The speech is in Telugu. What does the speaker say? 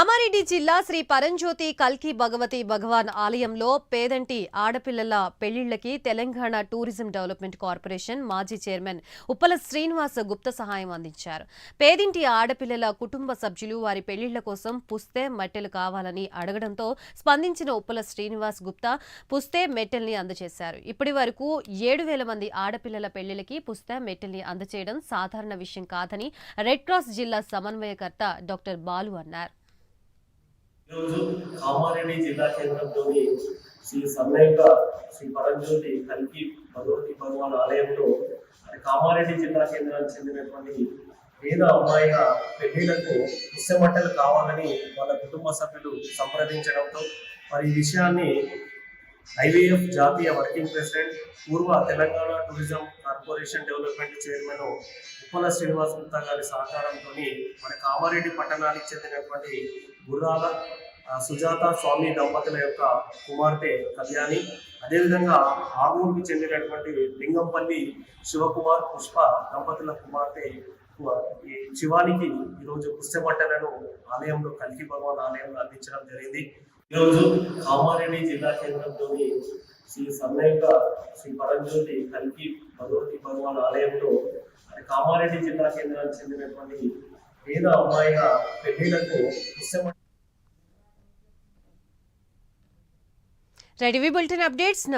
అమారెడ్డి జిల్లా శ్రీ పరంజ్యోతి కల్కి భగవతి భగవాన్ ఆలయంలో పేదంటి ఆడపిల్లల పెళ్ళిళ్ళకి తెలంగాణ టూరిజం డెవలప్మెంట్ కార్పొరేషన్ మాజీ చైర్మన్ ఉప్పల శ్రీనివాస గుప్త సహాయం అందించారు. పేదింటి ఆడపిల్లల కుటుంబ సభ్యులు వారి పెళ్ళిళ్ళ కోసం పుస్తే మెట్టెలు కావాలని అడగడంతో స్పందించిన ఉప్పల శ్రీనివాస్ గుప్తా పుస్తే మెట్టెల్ని అందజేశారు. ఇప్పటి వరకు ఏడు వేల మంది ఆడపిల్లల పెళ్ళిళ్ళకి పుస్తే మెట్టెల్ని అందజేయడం సాధారణ విషయం కాదని రెడ్ క్రాస్ జిల్లా సమన్వయకర్త డాక్టర్ బాలు అన్నారు. ఈరోజు కామారెడ్డి జిల్లా కేంద్రంలోని శ్రీ సన్నయ్య శ్రీ పరంజ్యోతి కల్కి భగవతి భగవాన్ ఆలయంలో కామారెడ్డి జిల్లా కేంద్రానికి చెందినటువంటి పేద అమ్మాయిల పెళ్ళిళ్ళకు పుస్తమట్టలు కావాలని వాళ్ళ కుటుంబ సభ్యులు సంప్రదించడంతో మరి ఈ విషయాన్ని ఐవీఎఫ్ జాతీయ వర్కింగ్ ప్రెసిడెంట్ పూర్వ Telangana tourism corporation development chairman Uppala Srinivas Gupta గారి సహకారంతో మన కామారెడ్డి పట్టణానికి చెందినటువంటి గుర్రాల సుజాత స్వామి దంపతుల యొక్క కుమార్తె కళ్యాణి అదేవిధంగా ఆగూరుకి చెందినటువంటి లింగంపల్లి శివకుమార్ పుష్ప దంపతుల కుమార్తె ఈ శివానికి ఈరోజు పుస్తమట్టలను ఆలయంలో కలికి భగవాన్ ఆలయంలో అందించడం జరిగింది. ఈరోజు కామారెడ్డి జిల్లా కేంద్రంలోని శ్రీ సన్నయ్య శ్రీ పరంజ్యోతి కల్కి భగవతి భగవాన్ ఆలయంలో అది కామారెడ్డి జిల్లా కేంద్రానికి చెందినటువంటి పేద అమ్మాయిల పెళ్ళిలకు పుస్తమ రెడీ బులెటిన్ అప్డేట్స్